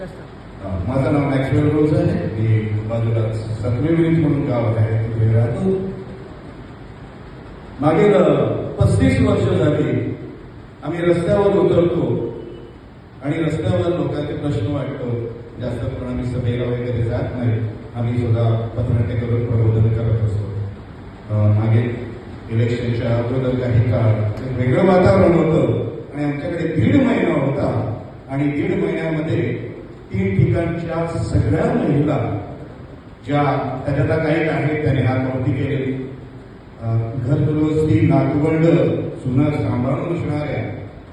माझं नाव मॅक्सवेल रोज आहे. मी बाजूला सतवे म्हणून गाव आहे. तिथे राहतो. मागील पस्तीस वर्ष झाली आम्ही रस्त्यावर उतरतो आणि रस्त्यावर लोकांचे प्रश्न वाटतो. जास्त करून आम्ही सभेला वगैरे जात नाही. आम्ही सुद्धा पथनाट्य करून प्रबोधन करत असतो. मागे इलेक्शनच्या अगोदर काही काळ वेगळं वातावरण होतं आणि आमच्याकडे दीड महिना होता. आणि दीड महिन्यामध्ये तीन ठिकाणच्या सगळ्या महिला ज्या त्याच्यात काही आहेत त्याने हातवरती केले. अं, घरगृहस्थी नातवंड सुना सांभाळून असणाऱ्या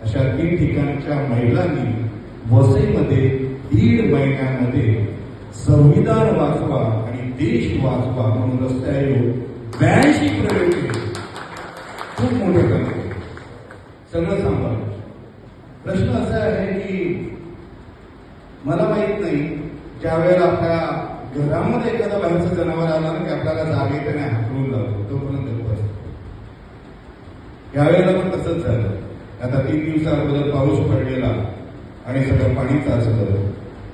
अशा तीन ठिकाणच्या महिलांनी वसईमध्ये दीड महिन्यामध्ये संविधान वाचवा आणि देश वाचवा म्हणून रस्त्या येऊन ब्याऐंशी प्रयोग केले. खूप मोठे काम सगळं सांभाळ प्रश्न असा आहे की मला माहीत नाही ज्या वेळेला आपल्या घरामध्ये एखादं बाहेरचं जनावर आलं ना की आपल्याला जागे त्याने नाही हाकलून जातो तोपर्यंत गप्प यावेळेला पण तसंच झालं. आता तीन दिवसा अगोदर पाऊस पडलेला आणि सगळं पाणी चाचलं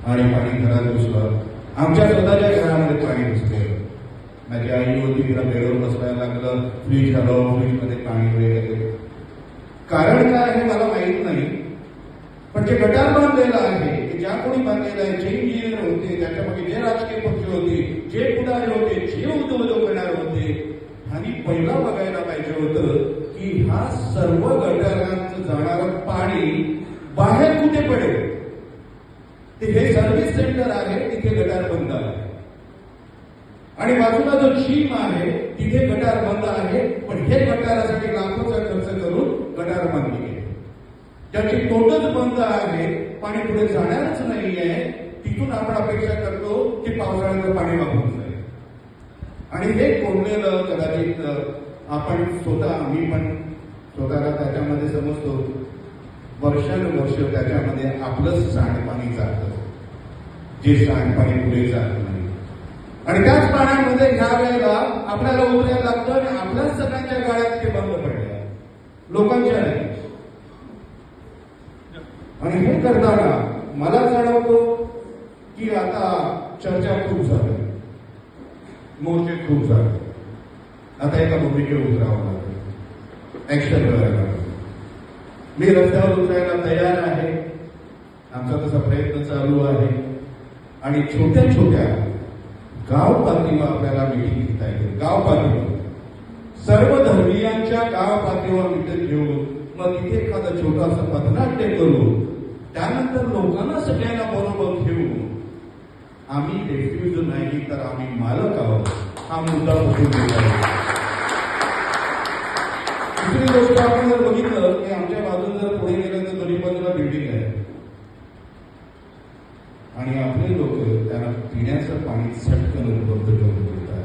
आणि पाणी घरात घुसलं. आमच्या स्वतःच्या घरामध्ये पाणी घुसले माझी आई होती तिला बेडवर बसवायला लागलं. फ्रीज झालं फ्रीजमध्ये पाणी वगैरे. कारण काय आहे मला माहीत नाही. पण जे गटार बांधलेलं आहे ज्या कोणी बांधलेला आहे जे इंजिनियर होते त्याच्यामध्ये जे राजकीय पक्ष होते जे पुढारे होते जे उद्योग करणारे होते आणि पहिला बघायला पाहिजे होतं की हा सर्व गटारांचं जाणारं पाणी बाहेर कुठे पडेल? ते हे सर्व्हिस सेंटर आहे तिथे गटार बंद आहे. आणि बाजूला जो चीम आहे तिथे गटार बंद आहे पण हे गटारासाठी लाखोचा खर्च करून गटार बांधली गेली. ज्याची तोटच बंद आहे पाणी पुढे जाणारच नाहीये. तिथून आपण अपेक्षा करतो की पावसाळ्याचं पाणी वापरून जाईल. आणि हे कोंडलेलं कदाचित आपण स्वतः आम्ही पण स्वतःला त्याच्यामध्ये समजतो. वर्षानुवर्ष त्याच्यामध्ये आपलंच सांडपाणी जातं. जे सांडपाणी पुढे जात नाही. आणि त्याच पाण्यामध्ये ह्या वेळेला आपल्याला उतरायला लागतं आणि आपल्याच सगळ्यांच्या गाड्यात ते बंद पडलं लोकांच्या नाही आणि हे करताना मला जाणवतो की आता चर्चा खूप झाली. मोर्चे खूप झाले. आता एका भूमिकेवर उतरावं लागेल. ऍक्शन करायला लागेल. मी रस्त्यावर उतरायला तयार आहे. आमचा तसा प्रयत्न चालू आहे. आणि छोट्या छोट्या गाव पातळीवर आपल्याला मिटिंग घेता येईल. गाव पातळीवर. सर्व धर्मियांच्या गाव पातळीवर मिटिंग घेऊन मग तिथे एखादा छोटासा पथनाट्य करू त्यानंतर लोकांना सगळ्यांना बरोबर घेऊन आम्ही रेफ्युज नाही तर आम्ही मालक आहोत. हा मुद्दा दुसरी गोष्ट आपण जर बघितलं की आमच्या बाजून जर पुढे गेलं तर दोन्ही बाजूला बिल्डिंग आहे. आणि आपले लोक त्यांना पिण्याचं पाणी सटकन उपलब्ध करून देतात.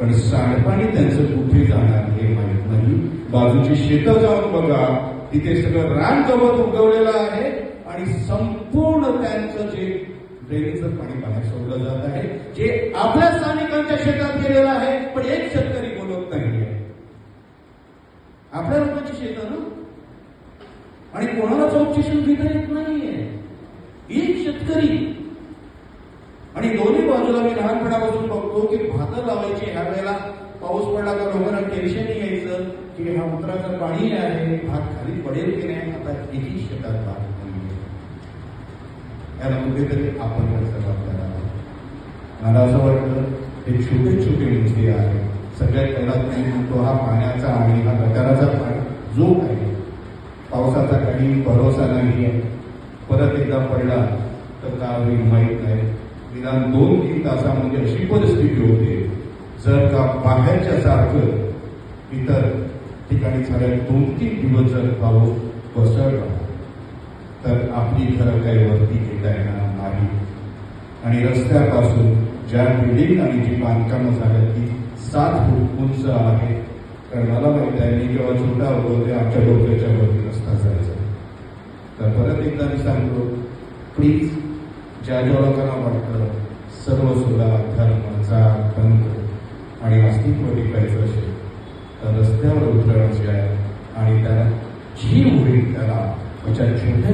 पण सांडपाणी त्यांचं कुठे जाणार हे माहीत नाही. बाजूची शेतं जाऊन बघा. तिथे सगळं रान गवत उगवलेलं आहे. आणि संपूर्ण त्यांचं जे ड्रेनेजचं पाणी बाहेर सोडलं जात आहे जे आपल्या स्थानिकांच्या शेतात गेलेलं आहे पण एक शेतकरी बोलत नाही आपल्या लोकांची शेतं ना आणि कोणाला चौकशी घेता येत नाहीये? एक शेतकरी. आणि दोन्ही बाजूला मी लहानपणापासून बघतो की भातं लावायची ह्या वेळेला पाऊस पडला तर लोकांना टेन्शन यायचं की हा उतराचं पाणी आहे भात खाली पडेल की नाही आता एकही शेतात भात नाही याला कुठेतरी आपण जबाबदार आहोत मला असं वाटतं हे छोटे छोटे मुद्दे आहे सगळ्यात पहिला मी म्हणतो हा पाण्याचा आणि हा गटाराचा पाणी जो आहे पावसाचा काही भरोसा नाही आहे. परत एकदा पडला तर का होईल माहीत नाही निदान दोन तीन तासामध्ये अशी परिस्थिती होते. जर का बाहेरच्या सारखं इतर ठिकाणी झालं दोन तीन दिवस जर पाऊस कोसळला तर काही वरती घेता येणार नाही आणि रस्त्यापासून ज्या बिल्डिंग आणि जी बांधकामं झाल्या ती सात फूट उंच आहे. कारण मला माहीत आहे मी जेव्हा छोटा होतो ते आमच्या डोक्याच्या वरती रस्ता जायचा. तर परत एकदा मी सांगतो प्लीज ज्या ज्या लोकांना वाटतं सर्व सुद्धा धर्म जात पंथ आणि अस्तित्व टिकायचं असेल तर रस्त्यावर उतरायचे आहे आणि त्याला जी होईल त्याला अशा छोट्या